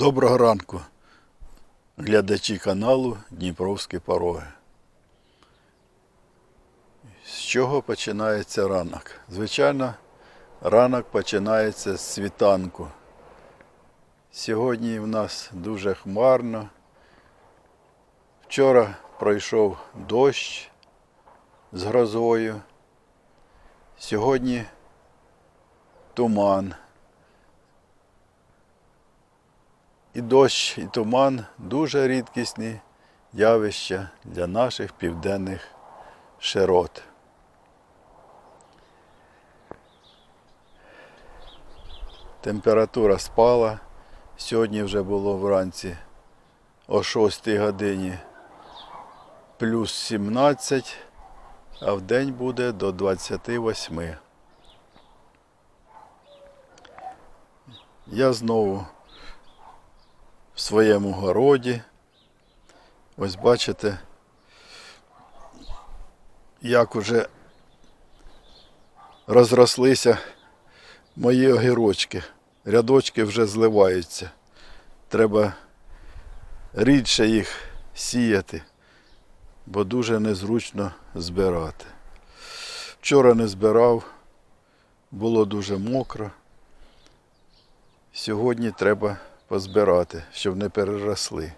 Доброго ранку, глядачі каналу Дніпровські пороги. З чого починається ранок? Звичайно, ранок починається з світанку. Сьогодні в нас дуже хмарно. Вчора пройшов дощ з грозою. Сьогодні туман. І дощ, і туман дуже рідкісні явища для наших південних широт. Температура спала. Сьогодні вже було вранці о 6 годині плюс 17, а в день буде до 28. Я знову в своєму городі. Ось бачите, як уже розрослися мої огірочки. Рядочки вже зливаються. Треба рідше їх сіяти, бо дуже незручно збирати. Вчора не збирав, було дуже мокро. Сьогодні треба позбирати, щоб не переросли.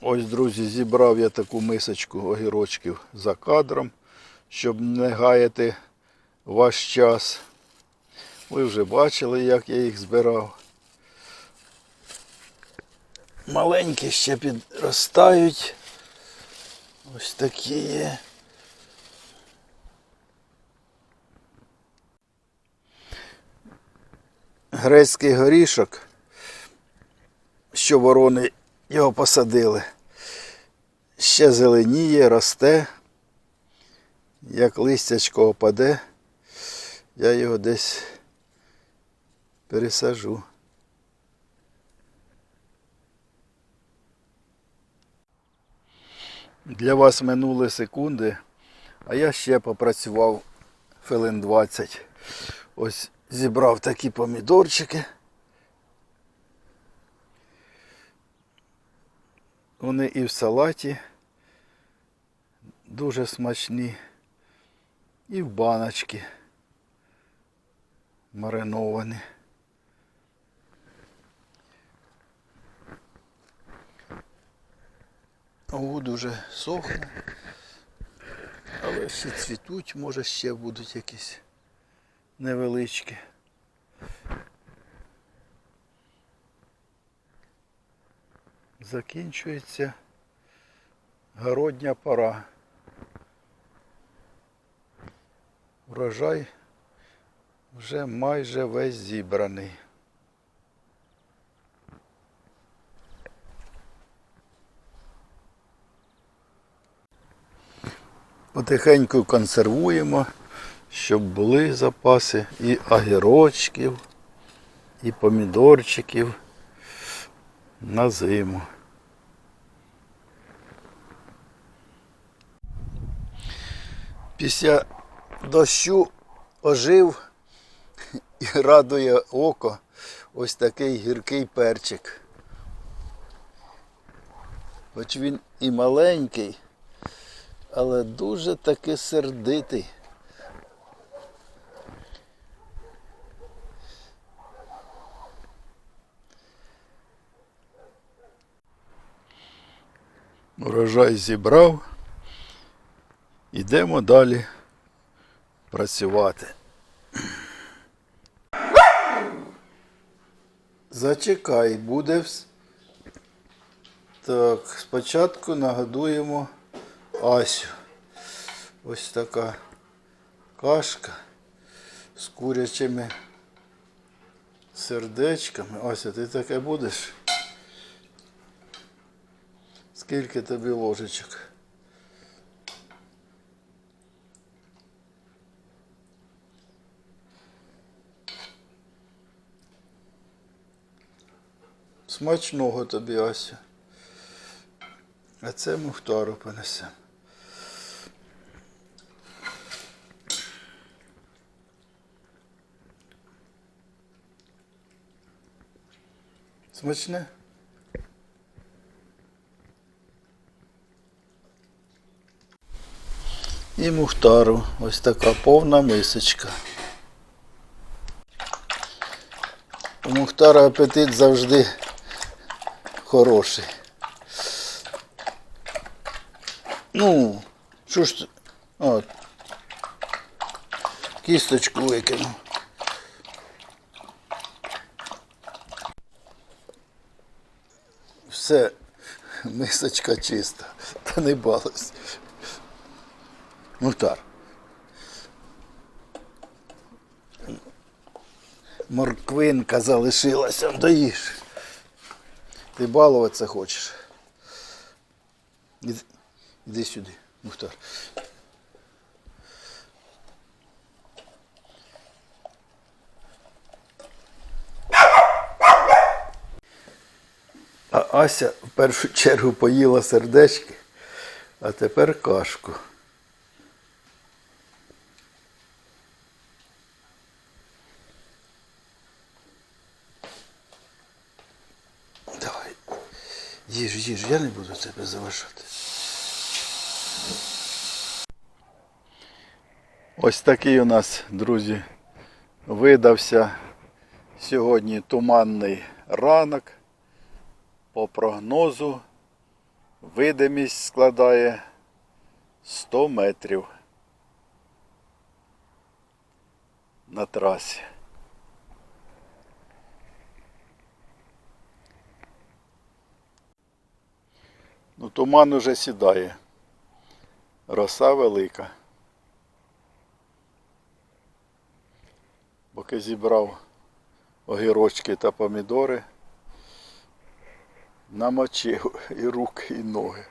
Ось, друзі, зібрав я таку мисочку огірочків за кадром, щоб не гаяти ваш час. Ви вже бачили, як я їх збирав. Маленькі ще підростають. Ось такі є. Грецький горішок, що ворони його посадили. Ще зеленіє, росте. Як листячко опаде, я його десь пересажу. Для вас минули секунди, а я ще попрацював хвилин 20. Ось зібрав такі помідорчики. Вони і в салаті дуже смачні, і в баночки мариновані. О, дуже сохне, але ще цвітуть, може ще будуть якісь невеличкі. Закінчується городня пора. Урожай вже майже весь зібраний. Потихеньку консервуємо, щоб були запаси і огірочків, і помідорчиків на зиму. Після дощу ожив і радує око ось такий гіркий перчик. Хоч він і маленький, але дуже таки сердитий. Урожай зібрав. Йдемо далі працювати. Зачекай, буде. Так, спочатку нагодуємо Асю. Ось така кашка з курячими сердечками. Ася, ти таке будеш? Скільки тобі ложечок? Смачного тобі, Ася. А це Мухтару понесемо. Смачне? І мухтару. Ось така повна мисочка. У мухтара апетит завжди хороший. Ну, що ж? От. Кісточку викинув. Все, мисочка чиста, та не балась. Мухтар. Морквинка залишилася, доїж. Ти балуватися хочеш. Іди сюди, Мухтар. А Ася в першу чергу поїла сердечки, а тепер кашку. Їж, я не буду тебе заважати. Ось такий у нас, друзі, видався сьогодні туманний ранок. По прогнозу видимість складає 100 метрів на трасі. Ну, туман уже сідає. Роса велика. Поки зібрав огірочки та помідори, намочив і руки, і ноги.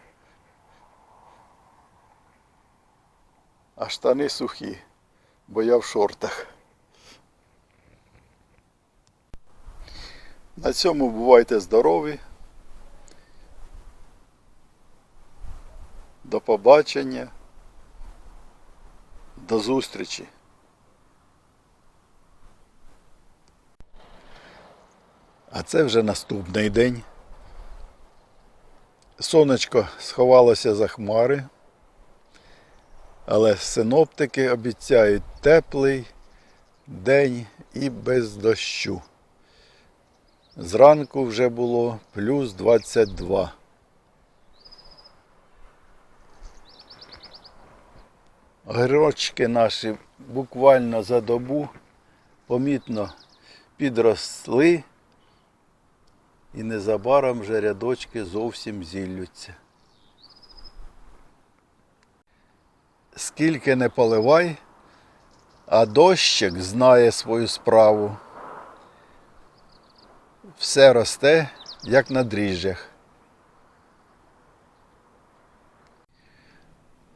А штани сухі, бо я в шортах. На цьому бувайте здорові. Побачення. До зустрічі. А це вже наступний день. Сонечко сховалося за хмари, але синоптики обіцяють теплий день і без дощу. Зранку вже було плюс 22. Грочки наші буквально за добу помітно підросли. І незабаром вже рядочки зовсім зіллються. Скільки не поливай, а дощик знає свою справу. Все росте, як на дріжджах.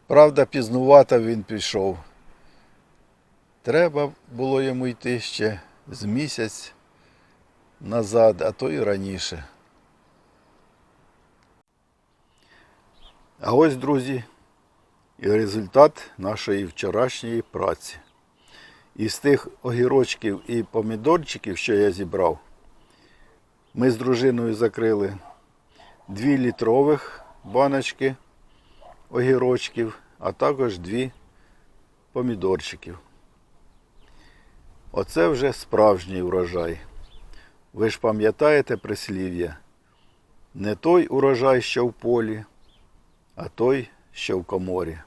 Правда, пізнувато він пішов. Треба було йому йти ще з місяць назад, а то і раніше. А ось, друзі, і результат нашої вчорашньої праці. Із тих огірочків і помідорчиків, що я зібрав, ми з дружиною закрили 2 літрових баночки огірочків, а також дві помідорчиків. Оце вже справжній урожай. Ви ж пам'ятаєте прислів'я? Не той урожай, що в полі, а той, що в коморі.